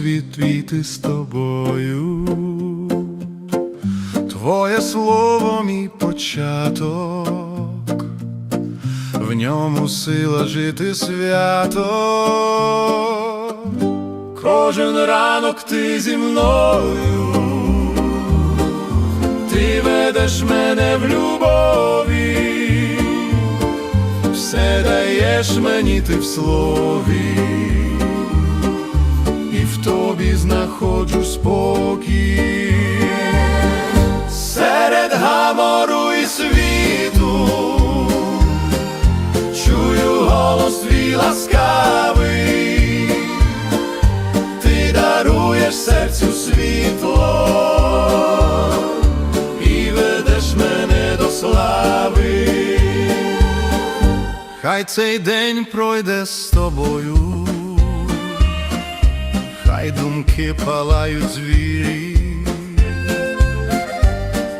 світ з тобою. Твоє слово мій початок, в ньому сила жити свято. Кожен ранок ти зі мною, ти ведеш мене в любові, все даєш мені ти в слові, тобі знаходжу спокій. Серед гамору і світу чую голос твій ласкавий, ти даруєш серцю світло і ведеш мене до слави. Хай цей день пройде з тобою, хай думки палають звірі.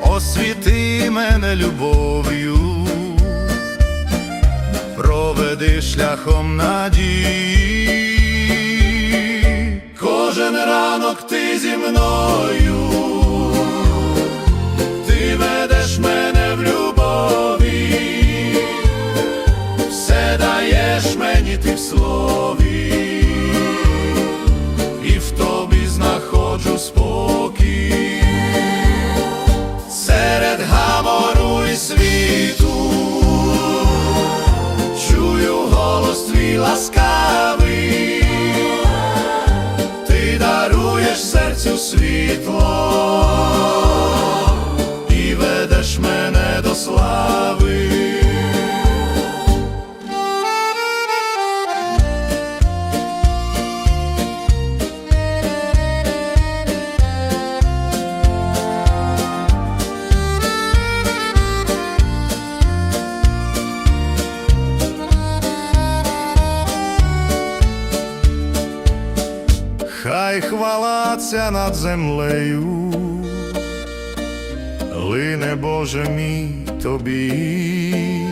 Освіти мене любов'ю, проведи шляхом надії, кожен ранок ти зі мною, ти мене хвала над землею, лине Боже мій тобі,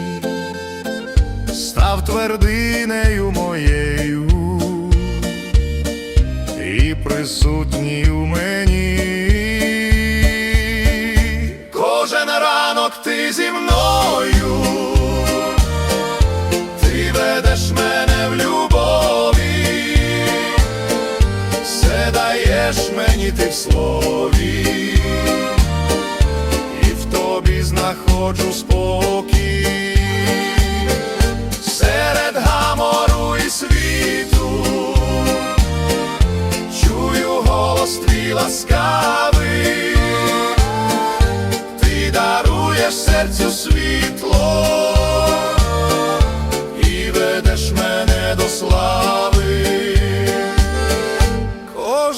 став твердинею моєю. І присутній у мені. Кожен ранок ти зі мною, мені ти в слові,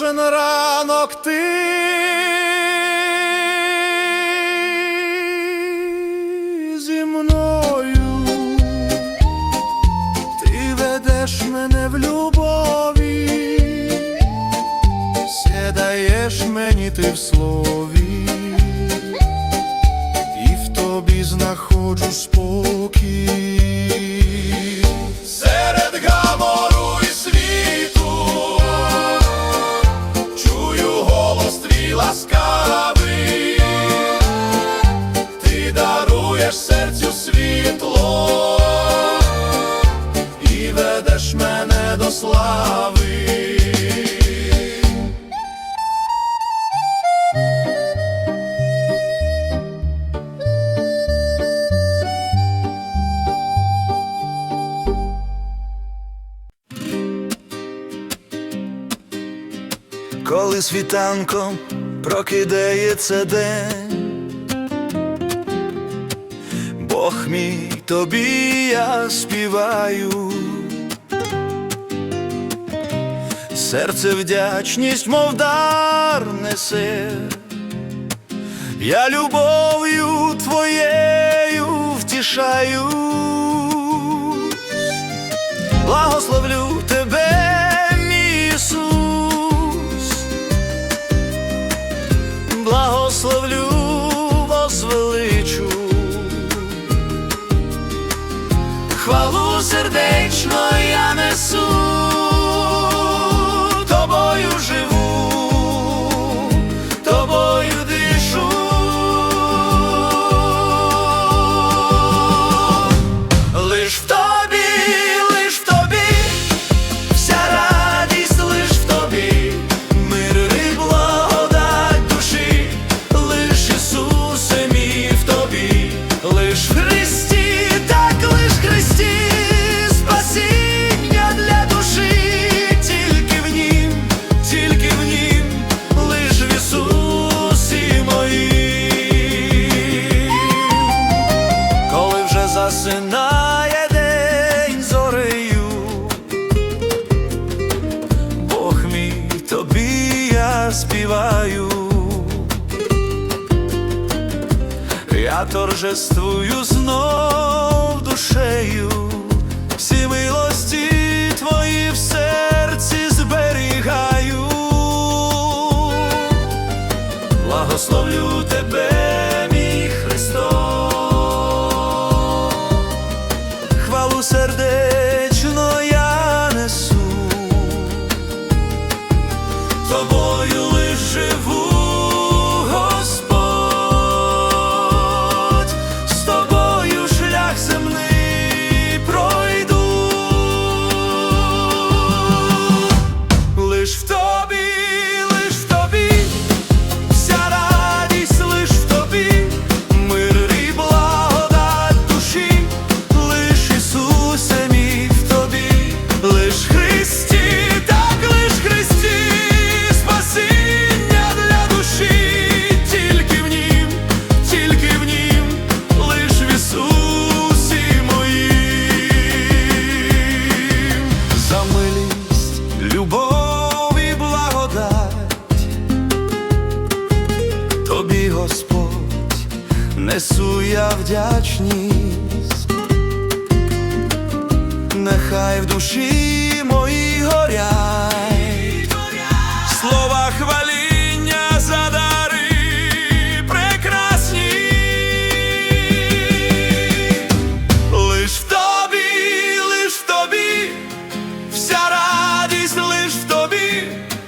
Кожен ранок ти. Зі мною, ти ведеш мене в любові, все даєш мені ти в слові, і в тобі знаходжу спокій. Даруєш серцю світло і ведеш мене до слави. коли світанком прокидається день, мій тобі я співаю, серце вдячність, мов дар несе, я любов'ю твоєю втішаю, благословлю serdecznie. торжествую знов душею, всі милості твої в серці зберігаю, благословлю тебе. вдячність, нехай в душі моїй горять. Слова хваління за дари прекрасні, лиш в тобі, лиш в тобі, вся радість лиш в тобі,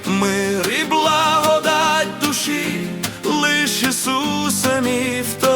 мир і благодать душі, лиш Ісуса мій в тобі.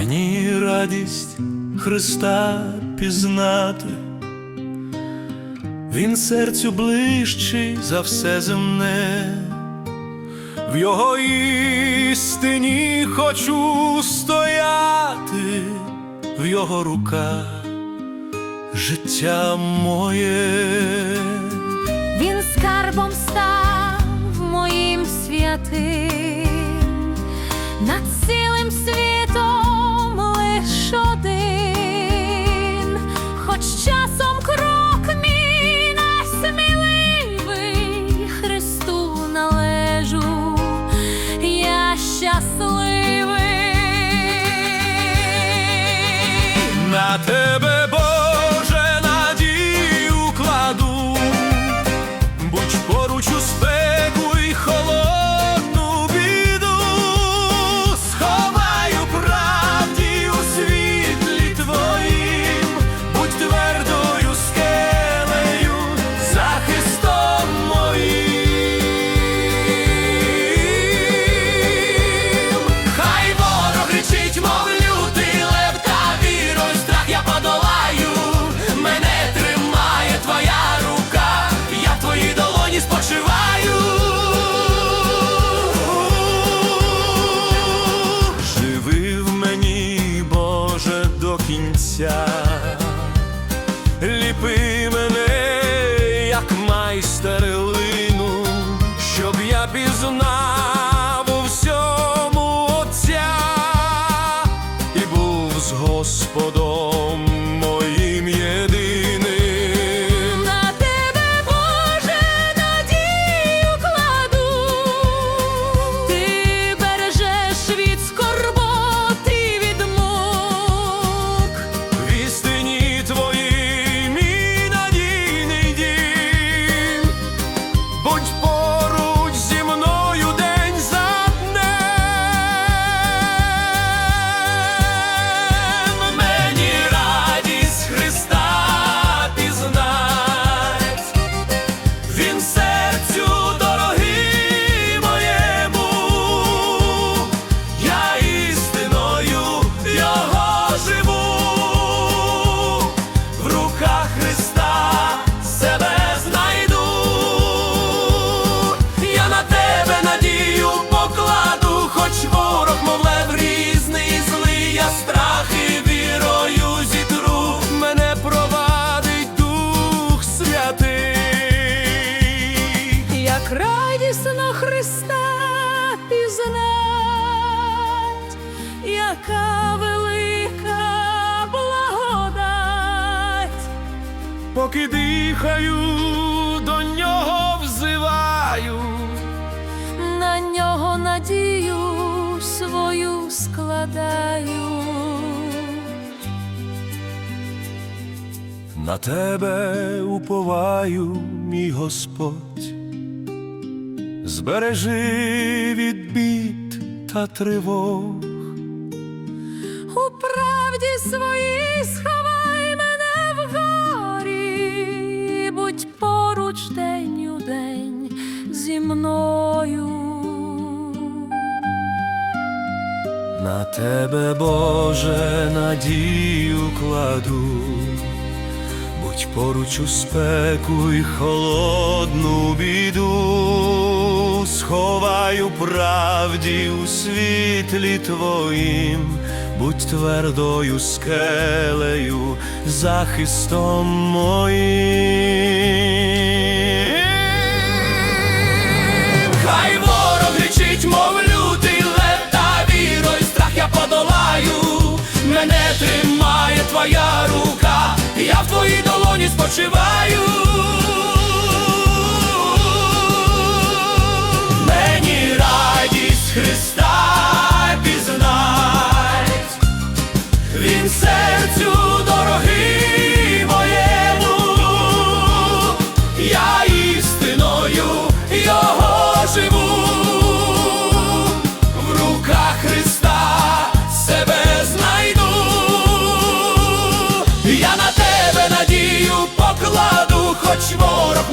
Мені радість Христа пізнати, Він серцю ближчий за все земне, в його істині хочу стояти, в його руках життя моє, він скарбом став моїм святим. Поки дихаю, до нього взиваю. на нього надію свою складаю. На тебе уповаю, мій Господь, збережи від бід та тривог. У правді своїй день у день зі мною. На тебе, Боже, надію кладу, будь поруч у спеку й холодну біду, сховаю правді у світлі твоїм, будь твердою скелею, захистом моїм. Твоя рука, я в твоїй долоні спочиваю. Мені радість Христа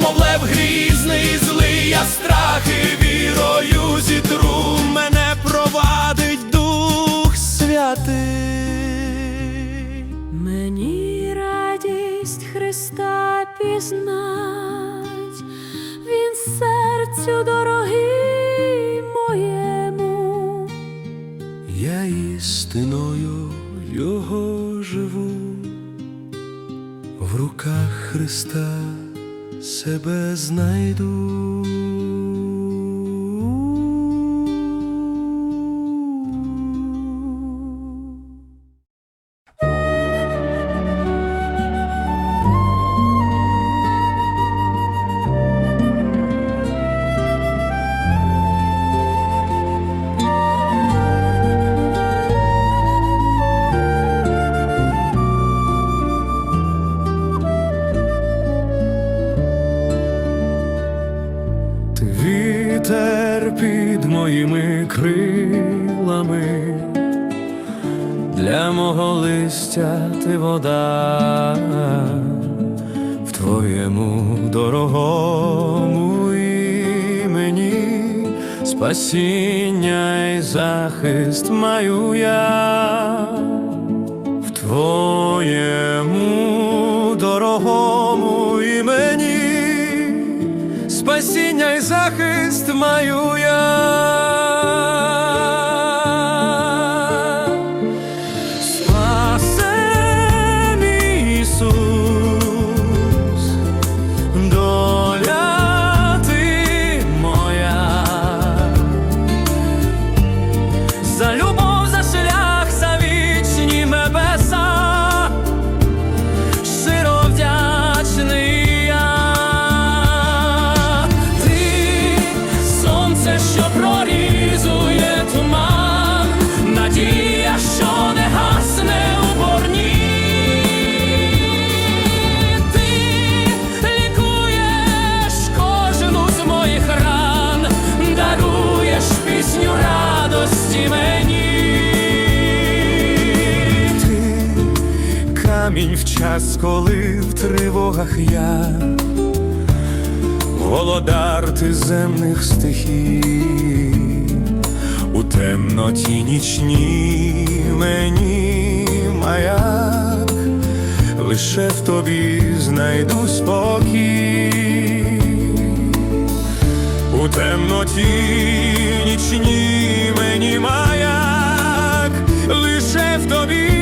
мов лев грізний, себе знайду. Спасіння і захист маю я в твоєму дорогому імені спасіння і захист маю я. Коли в тривогах я, володар ти земних стихій, у темноті нічній мені маяк, лише в тобі знайду спокій. У темноті нічній мені маяк, лише в тобі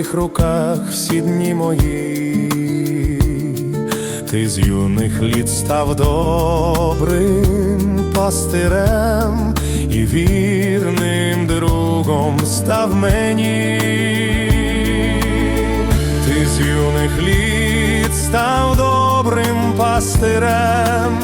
твоїх руках всі дні мої, ти з юних літ став добрим пастирем і вірним другом став мені. Ти з юних літ став добрим пастирем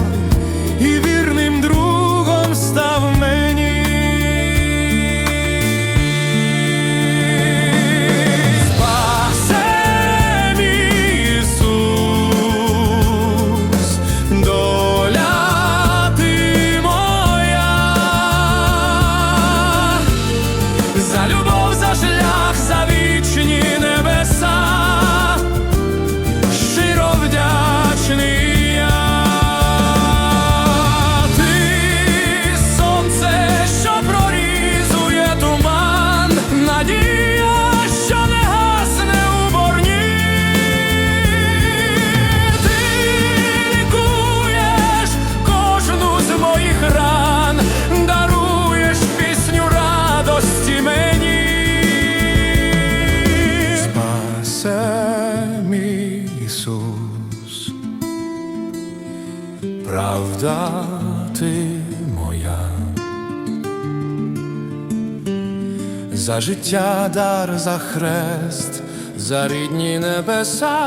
За життя дар за хрест, за рідні небеса,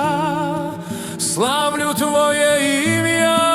славлю твоє ім'я.